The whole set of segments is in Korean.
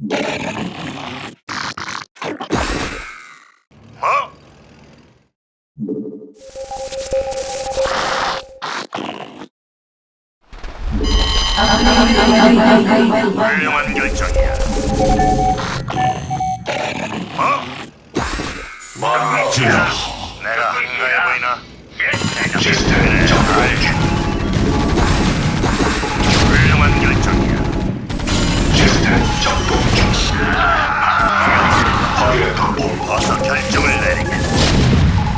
뭐? 훌륭한 결정이야. 뭐? 마누라 자, 내가 한가해 어서 결정을 내리게.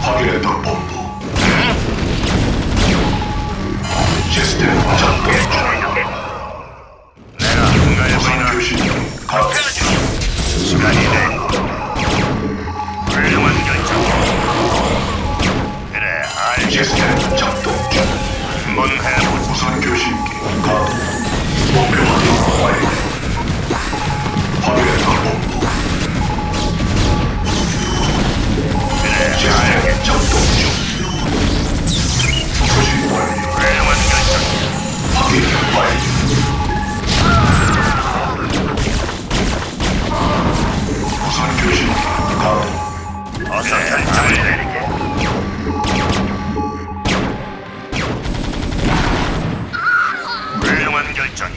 확인했다 본부 시스템 작동 중 내가 무선 보이나? 교신. 시간이 돼. 훌륭한 결정이야. 그래, 알지. 시스템 작동 중 한번 해보자. 무선 교신기 가동 목표 확인 완료 확인 훌륭한 결정이야. 확인.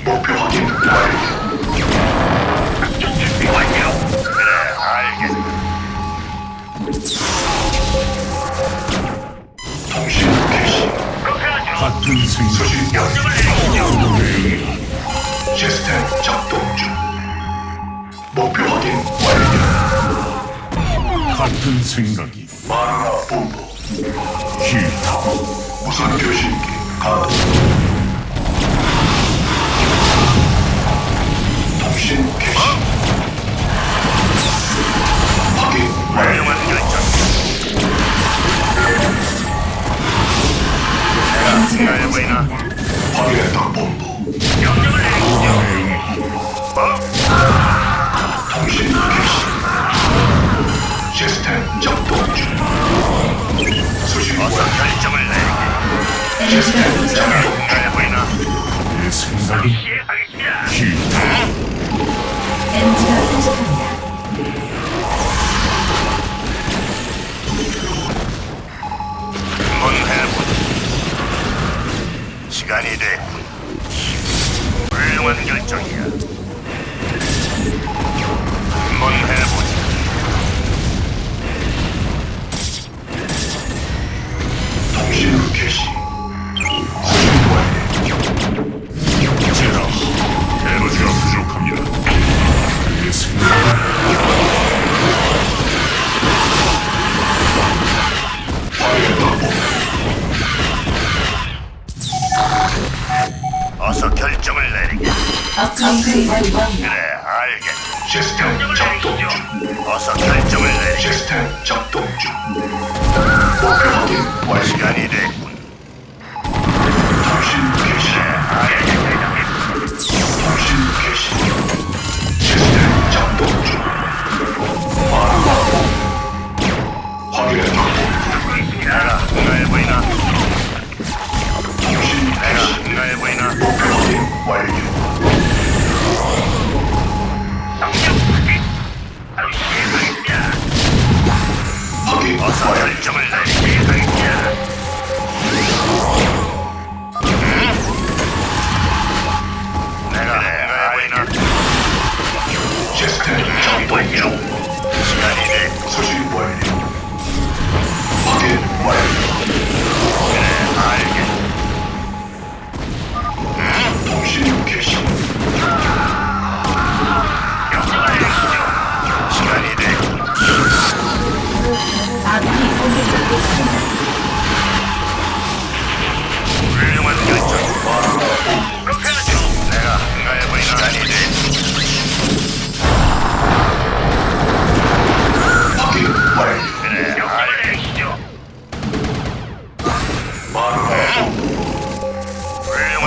목표 확인 완료 같은 생각 수신 완료 시스템 작동 중. 목표 확인 완료. 같은 생각이. 마누라 본부. 기타. 무선 교신기 가동. 통신 개시. 확인 완료 훌륭한 결정. 내가 한가해 보이나? 확인했다 본부 명령을 내리시죠. 뭐? 통신 개시 시스템 작동 중 수신 어서 완료 결정을 내리게. 시스템 작동 중 한가해 보이나? 내 생각이 시행하겠습니다. 기타 엔지가 부족합니다. 시간이 됐군. 훌륭한 결정이야.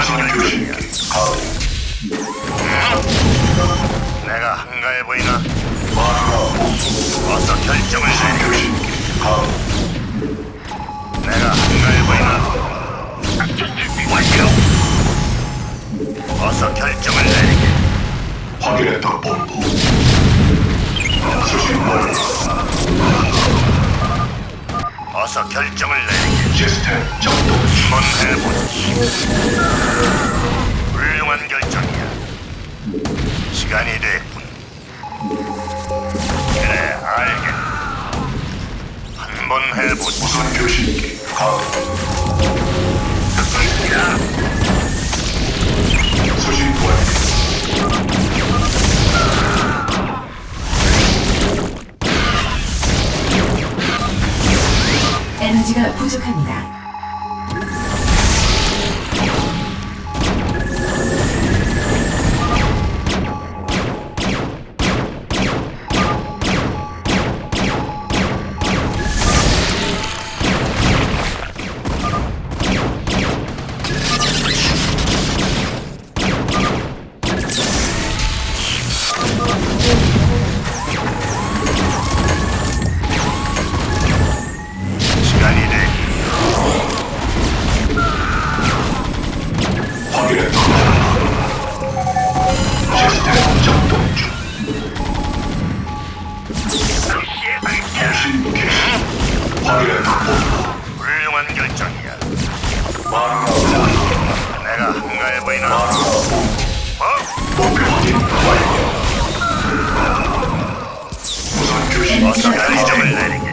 가동. 내가 한가해 보이나? 어서 결정을 가동. 내가 한가해 보이나? 어서 결정을 내리게. 확인했다 본부. 수신 완료. 어서 결정을 내리게. 시스템 작동 중. 한번 해보지. 훌륭한 결정이야. 시간이 됐군. 그래, 알겠. 한번 해보지. 무선 교신기 가동. 수신 완료. 에너지가 부족합니다. 교신 엔지가 결정을 내리게.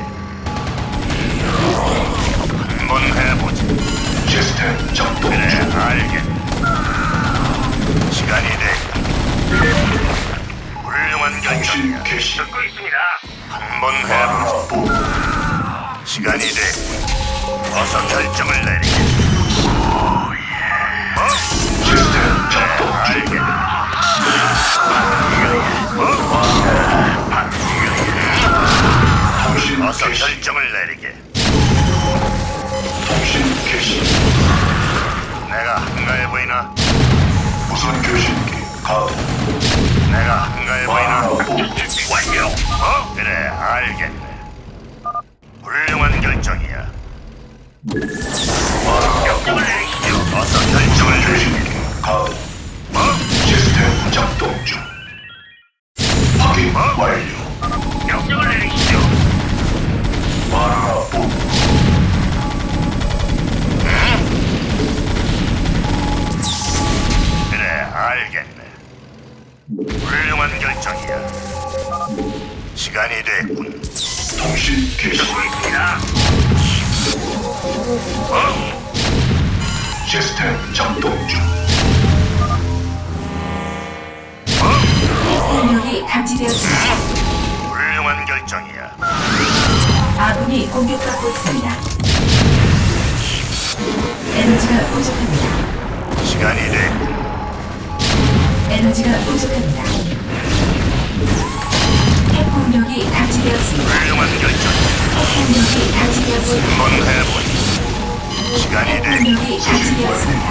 한번 해보지. 시스템 작동 그래, 중. 알겠. 시간이 됐군. 훌륭한 통신 결정이야. 개시. 듣고 있습니다. 한번 해보지. 마누라 본부. 시간이 됐군. 어서 결정을 내리게. 뭐? 시스템 작동 중. 알겠. 통신 어서 개시. 결정을 내리게. 통신 개시. 내가 한가해 보이나? 무선 교신기 가동. 내가 한가해 보이나? 완료. 어? 그래, 알겠네. 훌륭한 결정이야. 결정을 내리시 시간이 핵 됐군. 공격이 감지되었습니다.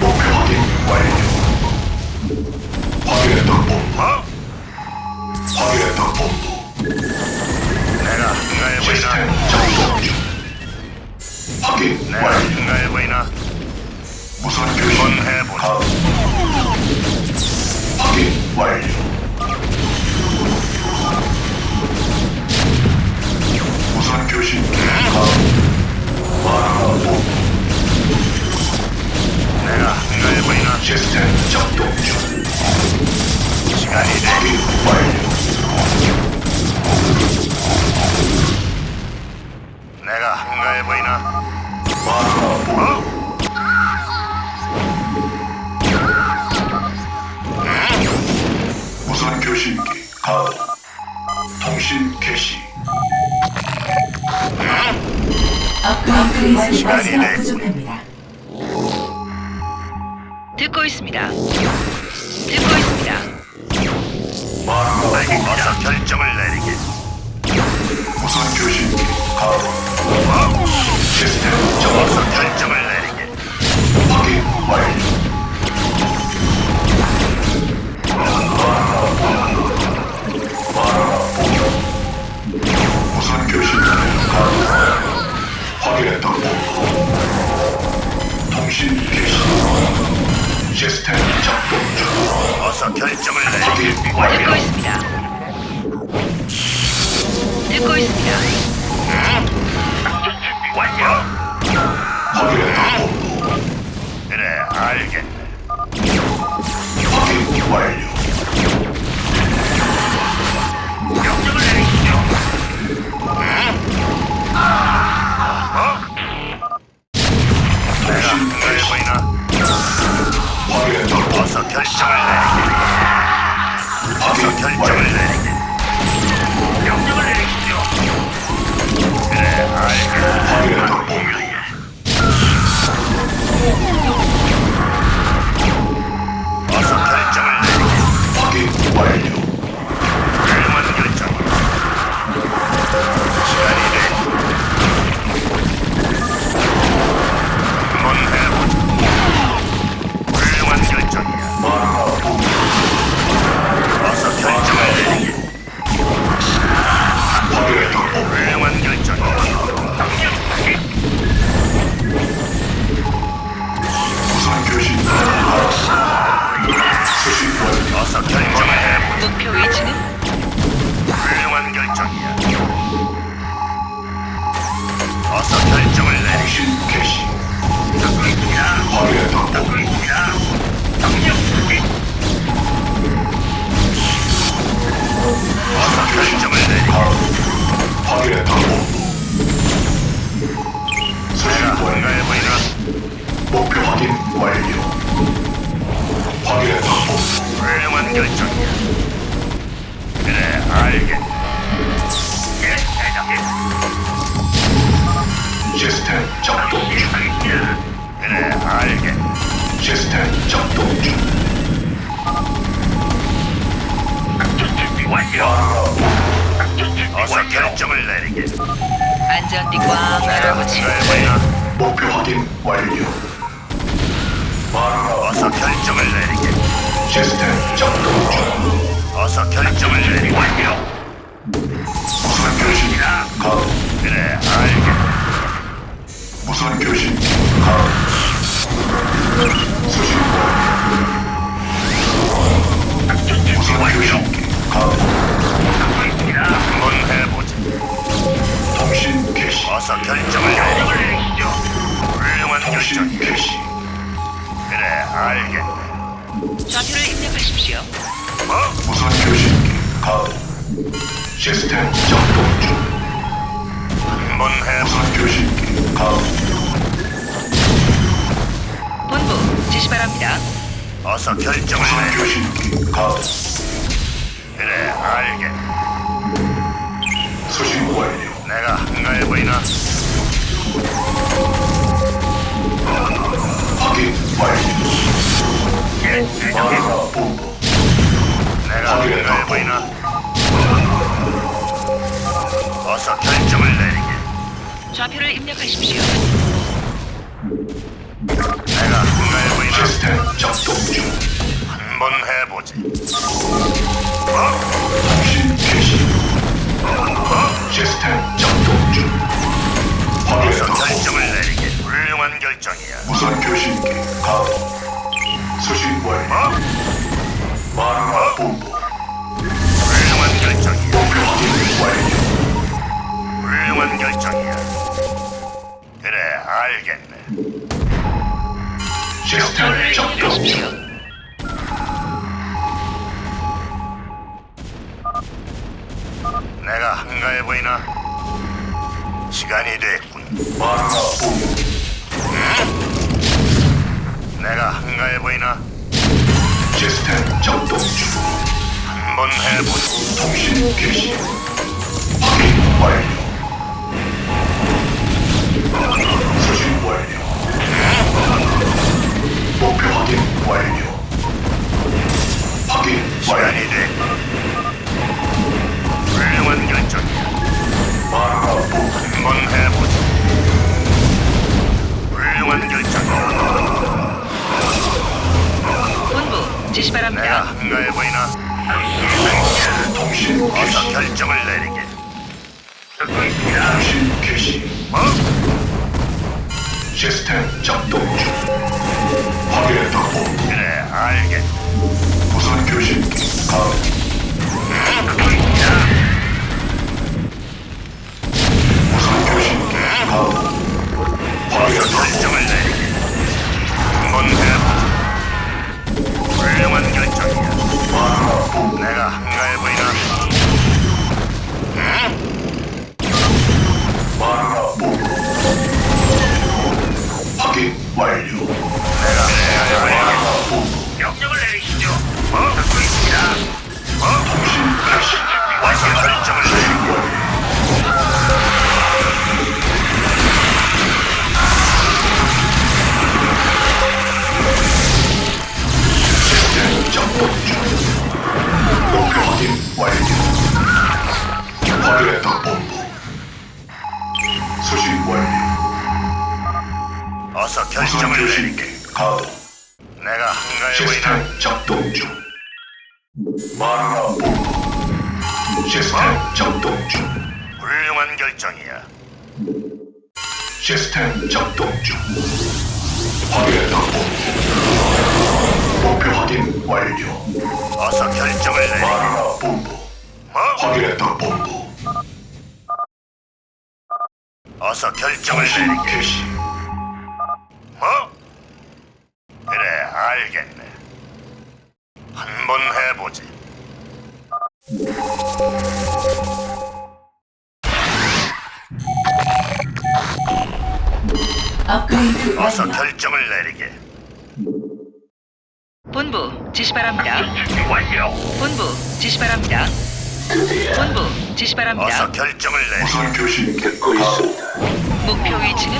목표 확인 완료. 확인했다 본부. 어? 확인했다 본부. 내가 한가해 보이나? 작동 중. 완료. 한가해 보이나? 무선 한번 교신 해보지. 가동. 확인 완료. 무선 교신 본부. 내가 한가해 보이나? 시스템 작동 중. 시간이. 확인 완료. 내가 한가해 보이나? 마누라 본부. 어? 무선 교신기 가동. 통신 개시. 업그레이드 됐군. 부족합니다. 듣고 있습니다. 듣고 있습니다. 어서 결정을 내리게. 무선 교신기 가동 시스템 어서 결정을 내리게. 확인 완료 확인했다 통신 개시 시스템 작동 중 어서 결정을. 확인 듣고 완료 있습니다. 듣고 있습니다. 완료. 확인했다 그래, 알겠 시스템 작동 중 작전 준비 완료. 작전 준비 어서 결정을 내리게. 안전띠 꽝 보이나? 목표 확인 완료 어서 결정을 내리게. 시스템 작동 중 어서 결정을 내리게. 완료. 무선 교신기 가동 그래, 가동 수신 완료 작전 준비 완료. 한번 해보자. 통신 개시 어서 결정을 내리시죠. 훌륭한 통신 결정이야. 개시 그래, 알겠네. 좌표를 입력하십시오. 뭐? 무선 교신기 가동 시스템 작동 중 한번 해보자. 무선 교신기 가동 지시 바랍니다. 어서 결정을 가동 그래, 알겠네. 수신 완료 내가 한가해 보이나? 확인 완료 예, 대장님. 본부 내가 한가해 보이나? 어서 결정을 내리게. 좌표를 입력하십시오. 내가 한가해? 시스템 작동 중 한번 해보지. 뭐? 통신 개시 시스템 작동 중 어서 확인했다 결정을 내리게. 훌륭한 결정이야. 무선 교신기 가동 수신 완료 뭐? 마라 본부 훌륭한 결정이야. 목표 확인 완료 훌륭한 결정이야. 그래, 알겠네. 시스템 작동. 내가 한가해 보이나? 시간이 됐군. 마라 본부 내가 한가해 보이나? 시스템 작동 중 한번 해보지. 통신 개시 확인 완료 수신 완료 확인 완료 확인 완료. 시간이 됐고. 훌륭한 결정이야. 마라 한번 해보자. 훌륭한 결정이야. 본부 지시 내가 바랍니다. 한가해 보이나? 통신 어서 개시. 결정을 내리게. 듣고. 통신 개시. 뭐? 시스템 작동 중. 확인했다. 그래, 알겠. 무선 교신기 가동. 무선 교신기 가동. 확인했다 결정을. 한번 해보자. 훌륭한 결정이야. 마라. 내가 한가해 보이나? 마라 본부. 확인 완료. 정을 내리게. 교신기 가동. 내가 한가해? 시스템 작동 중. 마라 본부. 시스템 작동 중. 훌륭한 결정이야. 시스템 작동 중. 확인했다 본부. 목표 확인 완료. 어서 결정을 내리게. 마라 본부. 뭐? 확인했다 본부. 어서 결정을 통신 내리게. 개시. 뭐? 그래, 알겠네. 한번 해보지. 업그레이드 어서 완료. 결정을 내리게. 본부 지시 바랍니다. 완료. 본부 지시 바랍니다. 본부 지시 바랍니다. 어서 결정을 내리게. 무선 교신기 가동. 목표 위치는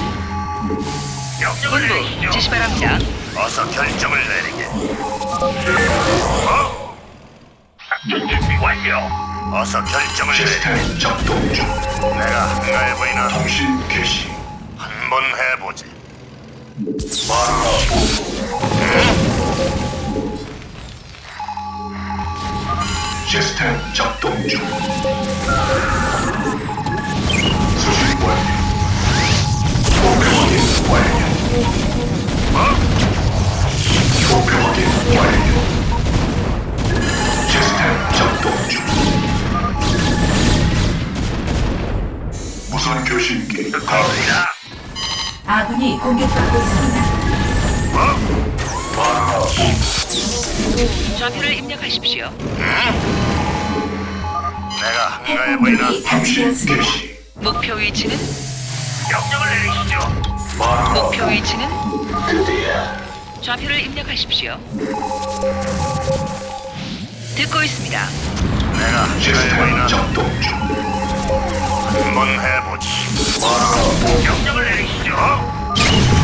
명령을 본부 내리시죠. 지시 바랍니다. 어서 결정을 내리게. 뭐? 작전 준비 완료. 어서 결정을 내리게. 시스템 작동 중. 내가 한가해 보이나? 통신 개시. 한번 해보지. 시스템 작동 중. 수신 완료. 목표 확인 완료. 뭐? 목표 확인 완료. 시스템 작동 중. 무선 교신기 가동. 갑니다. 아군이 공격받고 있습니다. 좌표를 입력하십시오. 내가 한가해 보이나? 핵공격이 통신 감지되었습니다. 개시. 목표 위치는 명령을 내리시죠. 목표 위치는 드디어 좌표를 입력하십시오. 듣고 있습니다. 내가 시스템? 작동 중. 한번 해보지. 본부. 명령을 내리시죠.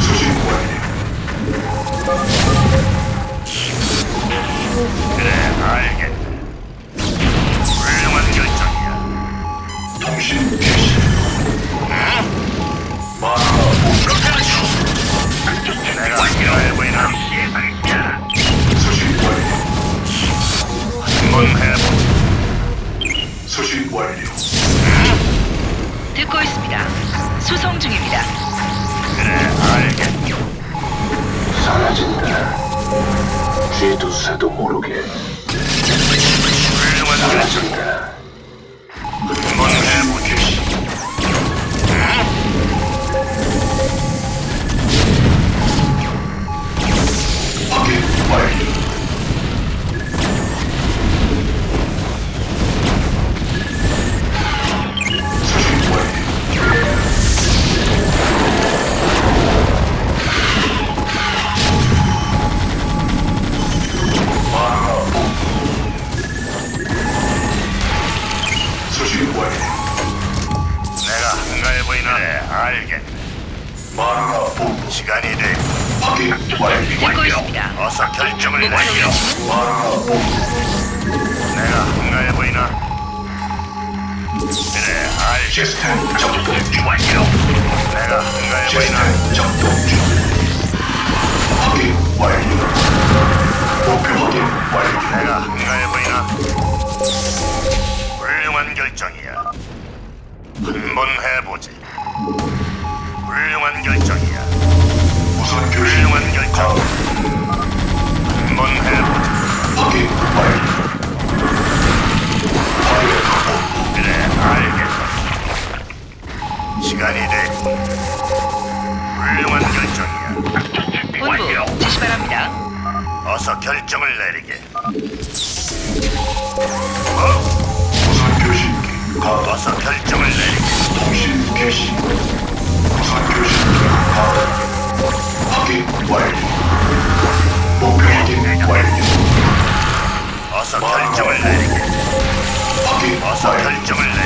수신 완료. 그래, 알겠네. 훌륭한 결정이야. 통신 개시. 마라 본부. 내가 한가해 보이나? 한번 해보지. 수신 완료. 듣고 있습니다. 수송 중입니다. 그래, 알겠네. 사라진다. 쥐도 새도 모르게 훌륭한. 사라진다. 시스템 작동 중. 완료. 내가 한가해 보이나? 시스템 작동 중. 확인 완료. 목표 확인 완료. 내가 한가해 보이나? 훌륭한 결정이야. 한번 해보지. 훌륭한 결정이야. 무선 교신 훌륭한 결정. 한번 해보지. 확인 완료. 확인 본부 그래, 알겠어. 시간이 돼. 훌륭한 결정이야. 본부 지시 바랍니다. 어서 결정을 내리게. 어? 무선 교신기 가동. 어서 결정을 내리게. 통신 개시 무선 교신기 가동 확인 완료 목표 확인 완료 어서 결정을 내리게. 확인 어서 완료 결정을 내리게.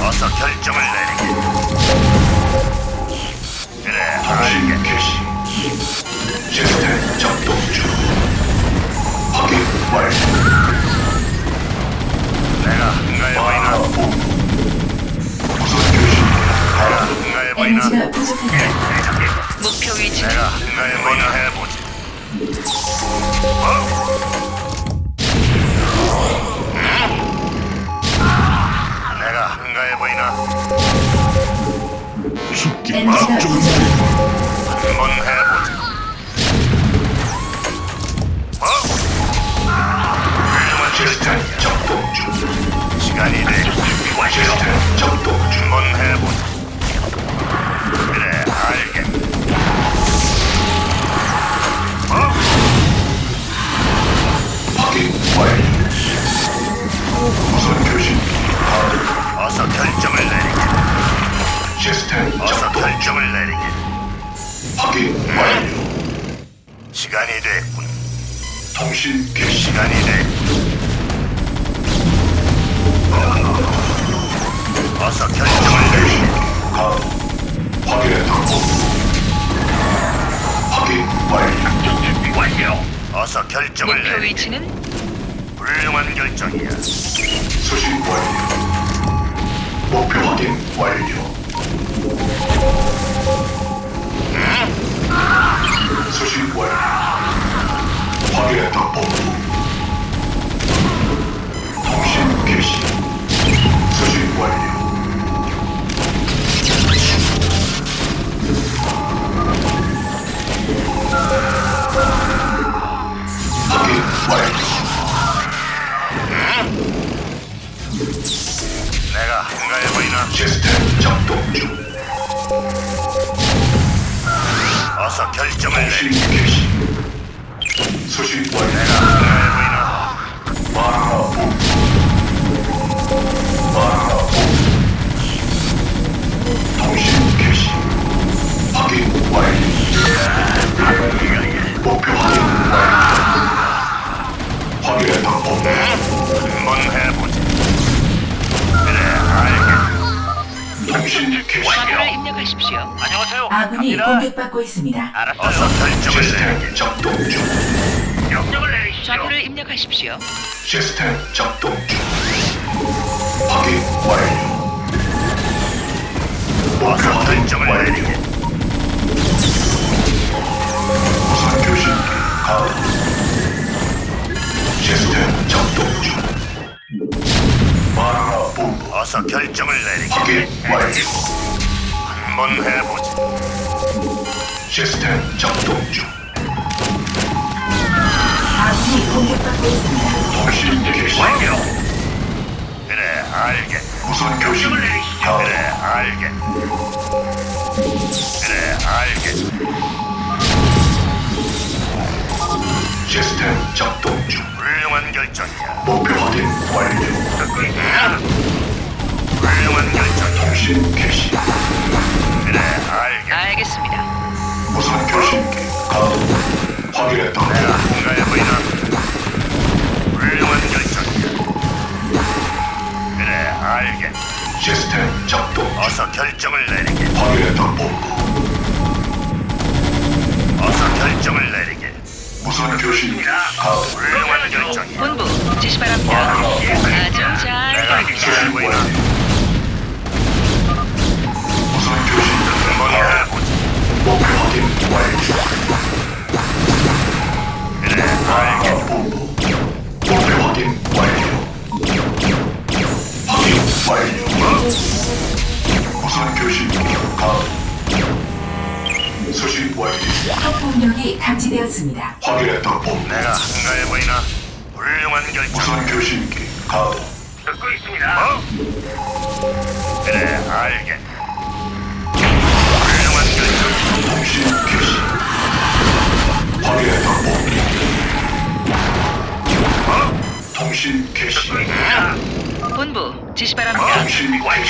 어서 결정을 내리게. 그래, 알겠. 개시 시스템 작동 중 확인 완료 내가 한가해 마라 보이나? 본부 무선 교신기 내가 한가해 보이나? 부족합니다. 대장님. 목표 위치는 내가 한가해 보이나 해보지. 어? 한가해 보이나? 죽기 에너지가 부족합니다. 한번 해보지. 어? 훌륭한 시스템 시스템. 작동 중 시간이 돼. 시스템 작동 중 한번 해보지. 그래, 알겠. 어? 확인 완료 무선 교신기 가동 어서 결정을 내리게. 시스템 어서 작동 결정을 내리게. 확인 완료 시간이 됐군. 통신 개시 시간이 돼. 어서 결정을 내리게. 교신기 가동 확인했다 확인 완료 준비 완료. 어서 결정을 목표 내리게. 위치는 훌륭한 결정이야. 수신 완료 목표 확인 완료. 수신 완료. 확인했다 본부. 통신 개시. 수신 완료. 확인 완료 내가 한가해 보이나? 시스템 작동 중 어서 결정을 통신 내리게. 개시 수신 완료 내가 한가해 보이나? 마라 본부 공격받고 있습니다. 어서 결정을. 시스템 작동 중 명령을 내리시죠. 좌표를 입력하십시오. 시스템 작동 중 확인 완료 어서 결정을 완료 내리게. 무선 교신기 가동 시스템 작동 중 마라 본부 어서 결정을 내리게. 확인 완료 한번 해보지. 시스템 작동 중 아군이 공격받고 있습니다. 통신 개시 완료. 그래, 알겠. 무선 교신기 그래, 알겠. 그래, 알겠어. 시스템 작동 중. 훌륭한 결정이야. 목표 확인 완료. 듣고 있냐? 훌륭한 결정이야. 통신 개시. 그래, 알겠어. 알겠습니다. 무선 교신기 가동. 확인했다. 내가 한가해 보이나? 훌륭한 결정이야. 그래, 알겠어. 시스템 작동 중. 어서 결정을 내리게. 확인했다 본부. 어서 결정을 내리게. 무선 교신기 가동. 훌륭한 결정이야. 본부 지시 바랍니다. 아주 잘 내가. 한가해 보이나? 무선 교신기 가동. 목표 무선 교신기 가동. 수신 완료. 핵폭력이 감지되었습니다. 확인했다 본부. 내가 한가해 보이나? 훌륭한 결정. 무선 교신기 가동. 듣고 있습니다. 어? 그래, 알겠. 본부. 지시 바랍니다. 통신 개시. 완료.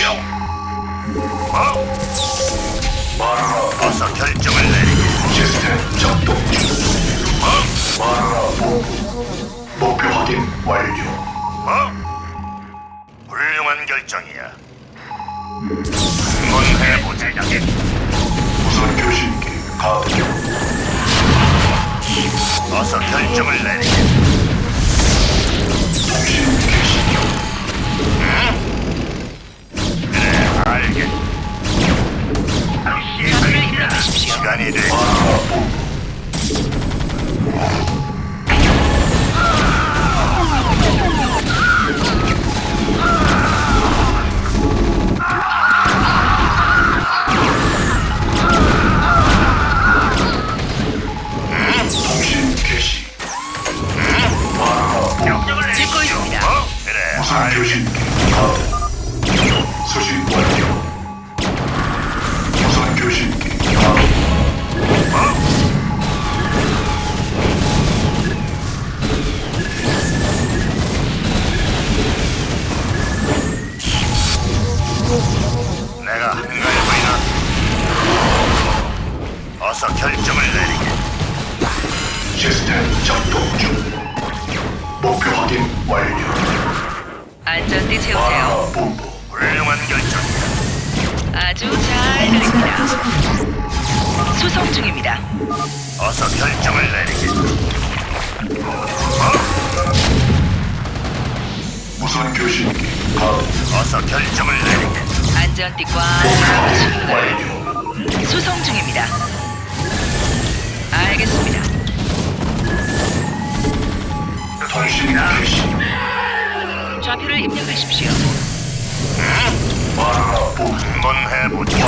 어? 마라 어서 결정을 내리게. 시스템 작동 중. 어? 마라 본부. 목표 확인 완료. 어? 훌륭한 결정이야. 한번 해보자. 무 선 교신기 가동. 어서 결정을 내리게. 통신 개시. 그래, 알겠. 좌표를 입력하십시오. 시간이 돼. 본 교신기 가동. 수신 완료. 무선 교신기 가동. 내가 한가해 보이나? 어서 결정을 내리게. 시스템 작동 중. 안전띠 채우세요. 본부. 훌륭한 결정이야. 아주 잘 에너지가 들립니다. 부족합니다. 수송 중입니다. 어서 결정을 내리게. 무선 교신기 가동. 어서 결정을 내리게. 안전띠 꽉 목표 확인 잡으시고요. 완료. 수송 중입니다. 알겠습니다. 통신 개시. 좌표를 입력하십시오. 본부. 한번 해보자.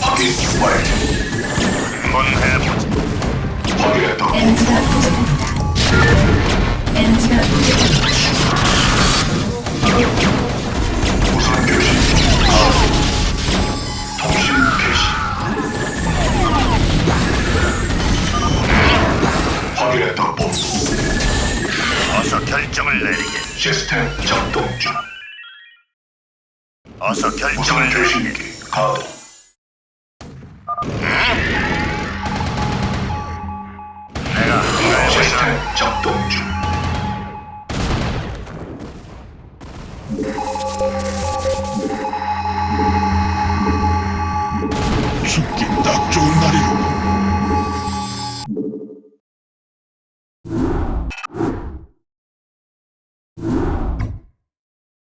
확인 완료. 한번 해보자. 확인했다. 에너지가 부족합니다. 에너지가 부족합니다. 본부. 어서 결정을 내리게. 시스템 작동 중. 어서 결정을 내리게. 교신기 가동. 내가? 시스템 작동 중.